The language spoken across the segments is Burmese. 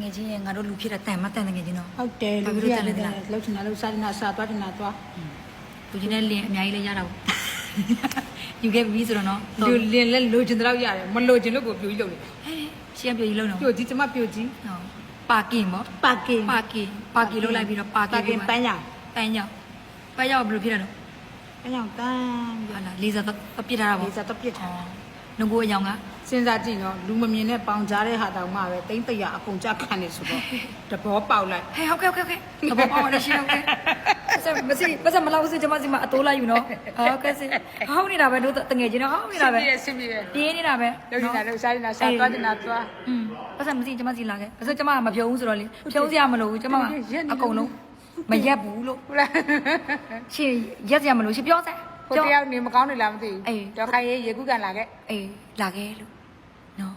ငယ်ချင်းရဲ့ငါတို့လူဖြစ်တဲ့တန်မတန်တငယ်ချင်းတော့ဟုတ်တယ်ဘာလူဖြစ်ကြီးလို့ရတန်တလဲယ်လှုပ်ချင်တာလှုပ်စားချင်တာစားသွားချင်တာသွားလူချင်းနဲ့လင်းအများကြီးလေးရတာပေါ့ယူခဲ့ပြီဆိုတော့နော်လူလင်းလဲလိုချင်တော့ရတယ်မလိုချင်လို့ကိုပြိုကြီးလုပ်နေဟဲ့ရှင်းပြကြီးလုံးနော်ပြိုကြီးကျမပြိုကြီးဟုတ်ပါကင်ပေါ့ပါကင်ပါကင်ပါကင်လုံးလိုက်ပြီးတော့ပါကပါင်ကင်ပန်းရောင်ပန်းရောက်ပန်းရောက်ဘယ်လိုဖြစ်ရတော့ပန်းရောင်တန်းဟာလားလေးစားတော့ပြစ်ထားတာပေါ့ဒီစားတော့ပြစ်ထား ငကိုအယောင်ကစဉ်းစားကြည့်နော်လူမမြင်တဲ့ပေါင်ကြားတဲ့ဟာတောင်မှပဲတိမ့်တရအကုန်ကြခံနေဆိုတော့တဘောပေါက်လိုက်ဟဲ့ဟုတ်ကဲ့ဟုတ်ကဲ့ဟုတ်ကဲ့သဘောပေါက်ရရှိဟုတ်ကဲ့ဆက်မစီပတ်စမလောက်စကျမစီမအတိုးလိုက်ယူနော်ဟုတ်ကဲ့စီဟောင်းနေတာပဲတို့တငယ်ချင်းတော့ဟောင်းနေတာပဲဆင်းပြေတယ်ပြင်းနေတာပဲလှုပ်ချင်တာလှုပ်စားချင်တာစားသွားချင်တာသွားอืมပတ်စမစီကျမစီလာခဲ့ပတ်စကျမမဖြုံးဘူးဆိုတော့လေဖြုံးစရာမလိုဘူးကျမအကုန်လုံးမရက်ဘူးလို့ဟုတ်လားရှင်ရက်စရာမလိုရှင်ပြောစမ်း ဟိုတယောက်နေမကောင်းနေလားမသိအေးဘူးတော့ခိုင်ရေးရေကူးကန်လာခဲ့အေးလာခဲ့လို့နော်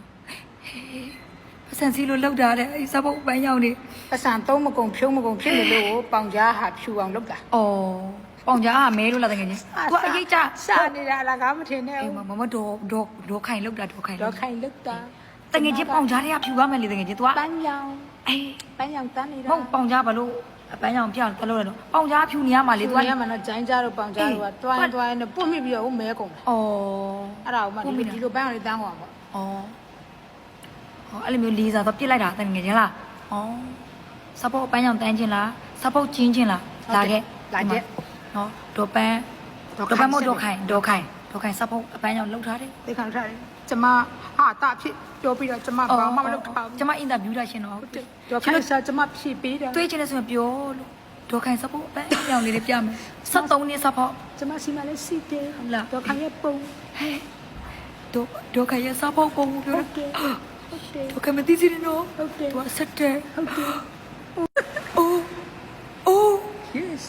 ပတ်စံစီလို့လောက်တာတဲ့အဲ့စပုတ်ပန်းရောက်နေပတ်စံသုံးမကုံဖြုံးမကုံဖြစ်နေလို့ပေါင်ကြားဟာဖြူအောင်လုပ်တာဩပေါင်ကြားကမဲလို့လာတကယ်ချင်းသူကအရေးကြစာနေတာအလားကားမထင်နဲ့အေးမမမဒေါ်ဒေါ်ဒေါ်ခိုင်လောက်တာဒေါ်ခိုင်တော့ခိုင်လုပ်တာတကယ်ချင်းပေါင်ကြားတွေကဖြူရမယ်လေတကယ်ချင်း तू ကပန်းရောင်အေးပန်းရောင်တန်းနေတာမဟုတ်ပေါင်ကြားဘာလို့ အပန်းကြောင်ပြောင်းတလို့လဲတော့ပေါင်ကြားဖြူနေရမှာလေသူ तू ကကရမှာတော့ဂျိုင်းကြားတော့ပေါင်ကြားတော့တွိုင်းတွိုင်းနဲ့ပွတ်မိပြီးတော့မဲကုန်တာဩအဲ့ဒါကိုမှဒီလိုဒီလိုပန်းအောင်လေးတန်းသွားပါဩဟောအဲ့လိုမျိုးလေးစားတော့ပြစ်လိုက်တာတကယ်ချင်းလားဩစပုတ်အပန်းကြောင်တန်းချင်းလားစပုတ်ချင်းချင်းလားလာခဲ့လာခဲ့နော်ဒေါ်ပန်းဒေါ်ပန်းမို့ဒေါ်ခိုင်ဒေါ်ခိုင်ဒေါ်ခိုင်စပုတ်အပန်းကြောင်လှုပ်ထားတယ်သိခံထားတယ်ကျမ ဟာတာဖြစ်ပြောပြီးတော့ကျမဘာမှမလုပ်ထားကျမအင်တာဗျူးတာရှင်တော့ဘူးတော့ခိုင်စားကျမဖြည့်ပေးတယ်တွေးချင်တယ်ဆိုရင်ပြောလို့ဒေါ်ခိုင်စပုတ်အပန်းကြောင်လေးတွေပြမယ်73နှစ်စပုတ်ကျမစီမလေးစီတယ်ဟုတ်လားတော့ခိုင်ရဲ့ပုံဟဲ့ဒေါ်ဒေါ်ခိုင်ရဲ့စပုတ်ပုံပြောဟုတ်တယ်ဟုတ်တယ်ဒေါ်ခိုင်မသိစီရနော်ဟုတ်တယ်သူကဆက်တယ်ဟုတ်တယ်အိုးအိုး yes